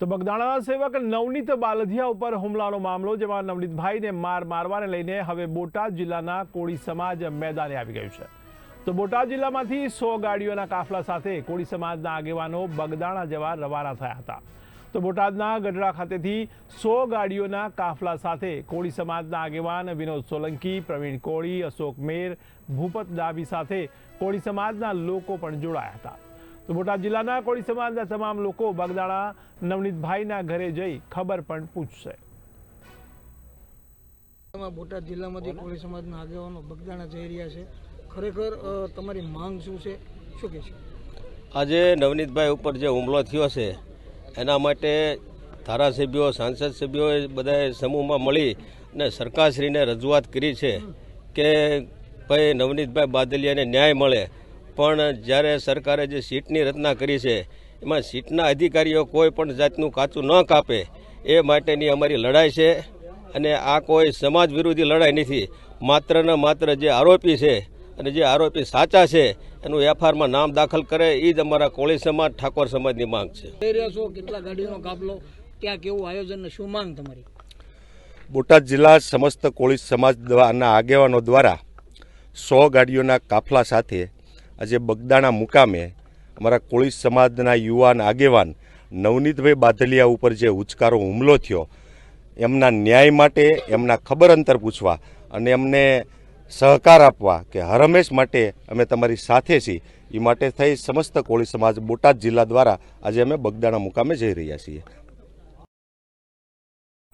તો બગદાણાના સેવક નવનીત બાલધિયા ઉપર હુમલાનો મામલો, જેમાં નવનીતભાઈને માર મારવાને લઈને હવે બોટાદ જિલ્લાના કોળી સમાજ મેદાને આવી ગયું છે. તો બોટાદ જિલ્લામાંથી સો ગાડીઓના કાફલા સાથે કોળી સમાજના આગેવાનો બગદાણા જવા રવાના થયા હતા. તો બોટાદના ગઢડા ખાતેથી સો ગાડીઓના કાફલા સાથે કોળી સમાજના આગેવાન વિનોદ સોલંકી, પ્રવીણ કોળી, અશોક મેર, ભૂપત ડાબી સાથે કોળી સમાજના લોકો પણ જોડાયા હતા. તો બોટાદ જિલ્લાના કોળી સમાજના તમામ લોકો બગદાણા નવનીતભાઈના ઘરે જઈ ખબર પણ પૂછશે. બોટાદ જિલ્લામાંથી કોળી સમાજના આગેવાનો બગદાણા જઈ રહ્યા છે. ખરેખર તમારી માંગ શું છે? શું કહેશો આજે નવનીતભાઈ ઉપર જે હુમલો થયો છે એના માટે ધારાસભ્યો સાંસદ સભ્યોએ બધાએ સમૂહમાં મળી અને સરકારશ્રીને રજૂઆત કરી છે કે ભાઈ નવનીતભાઈ બાદલિયાને ન્યાય મળે. પણ જ્યારે સરકારે જે સીટની રચના કરી છે એમાં સીટના અધિકારીઓ કોઈ પણ જાતનું કાચું ન કાપે એ માટેની અમારી લડાઈ છે અને આ કોઈ સમાજ વિરોધી લડાઈ નથી. માત્ર ને માત્ર જે આરોપી છે અને જે આરોપી સાચા છે એનું એફઆઈઆરમાં નામ દાખલ કરે એ જ અમારા કોળી સમાજ ઠાકોર સમાજની માંગ છે. જઈ રહ્યા છો કેટલા ગાડીનો કાફલો ક્યાં કેવું આયોજન શું માંગ તમારી? બોટાદ જિલ્લા સમસ્ત કોળી સમાજ દ્વારના આગેવાનો દ્વારા સો ગાડીઓના કાફલા સાથે આજે બગદાણા મુકામે અમારા કોળી સમાજના યુવાન આગેવાન નવનીતભાઈ બાદલિયા ઉપર જે ઉચકારો હુમલો થયો, એમના ન્યાય માટે એમના ખબર અંતર પૂછવા અને એમને સહકાર આપવા કે હરમેશ માટે અમે તમારી સાથે છીએ એ માટે થઈ સમસ્ત કોળી સમાજ બોટાદ જિલ્લા દ્વારા આજે અમે બગદાણા મુકામે જઈ રહ્યા છીએ.